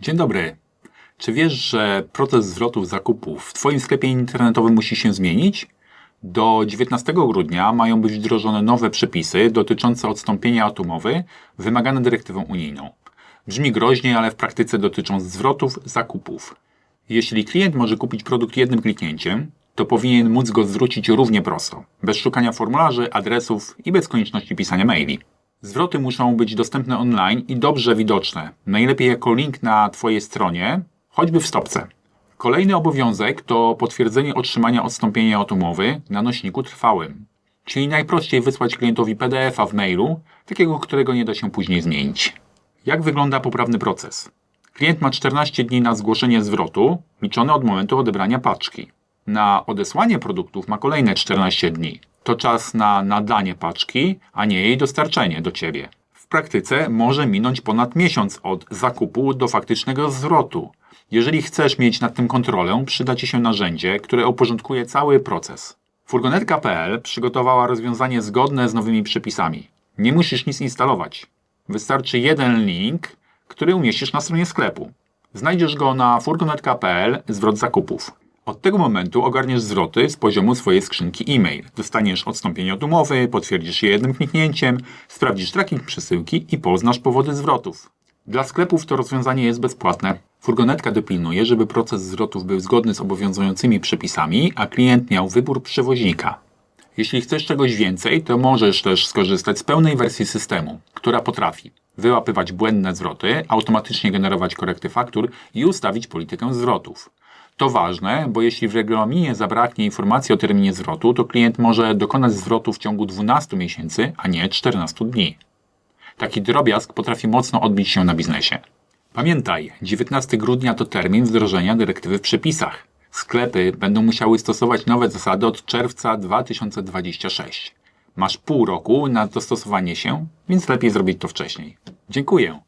Dzień dobry. Czy wiesz, że proces zwrotów zakupów w Twoim sklepie internetowym musi się zmienić? Do 19 grudnia mają być wdrożone nowe przepisy dotyczące odstąpienia od umowy wymagane dyrektywą unijną. Brzmi groźnie, ale w praktyce dotyczą zwrotów zakupów. Jeśli klient może kupić produkt jednym kliknięciem, to powinien móc go zwrócić równie prosto, bez szukania formularzy, adresów i bez konieczności pisania maili. Zwroty muszą być dostępne online i dobrze widoczne, najlepiej jako link na Twojej stronie, choćby w stopce. Kolejny obowiązek to potwierdzenie otrzymania odstąpienia od umowy na nośniku trwałym, czyli najprościej wysłać klientowi PDF-a w mailu, takiego, którego nie da się później zmienić. Jak wygląda poprawny proces? Klient ma 14 dni na zgłoszenie zwrotu, liczone od momentu odebrania paczki. Na odesłanie produktów ma kolejne 14 dni. To czas na nadanie paczki, a nie jej dostarczenie do Ciebie. W praktyce może minąć ponad miesiąc od zakupu do faktycznego zwrotu. Jeżeli chcesz mieć nad tym kontrolę, przyda Ci się narzędzie, które uporządkuje cały proces. Furgonetka.pl przygotowała rozwiązanie zgodne z nowymi przepisami. Nie musisz nic instalować. Wystarczy jeden link, który umieścisz na stronie sklepu. Znajdziesz go na furgonetka.pl zwrot zakupów. Od tego momentu ogarniesz zwroty z poziomu swojej skrzynki e-mail. Dostaniesz odstąpienie od umowy, potwierdzisz je jednym kliknięciem, sprawdzisz tracking przesyłki i poznasz powody zwrotów. Dla sklepów to rozwiązanie jest bezpłatne. Furgonetka dopilnuje, żeby proces zwrotów był zgodny z obowiązującymi przepisami, a klient miał wybór przewoźnika. Jeśli chcesz czegoś więcej, to możesz też skorzystać z pełnej wersji systemu, która potrafi wyłapywać błędne zwroty, automatycznie generować korekty faktur i ustawić politykę zwrotów. To ważne, bo jeśli w regulaminie zabraknie informacji o terminie zwrotu, to klient może dokonać zwrotu w ciągu 12 miesięcy, a nie 14 dni. Taki drobiazg potrafi mocno odbić się na biznesie. Pamiętaj, 19 grudnia to termin wdrożenia dyrektywy w przepisach. Sklepy będą musiały stosować nowe zasady od czerwca 2026. Masz pół roku na dostosowanie się, więc lepiej zrobić to wcześniej. Dziękuję.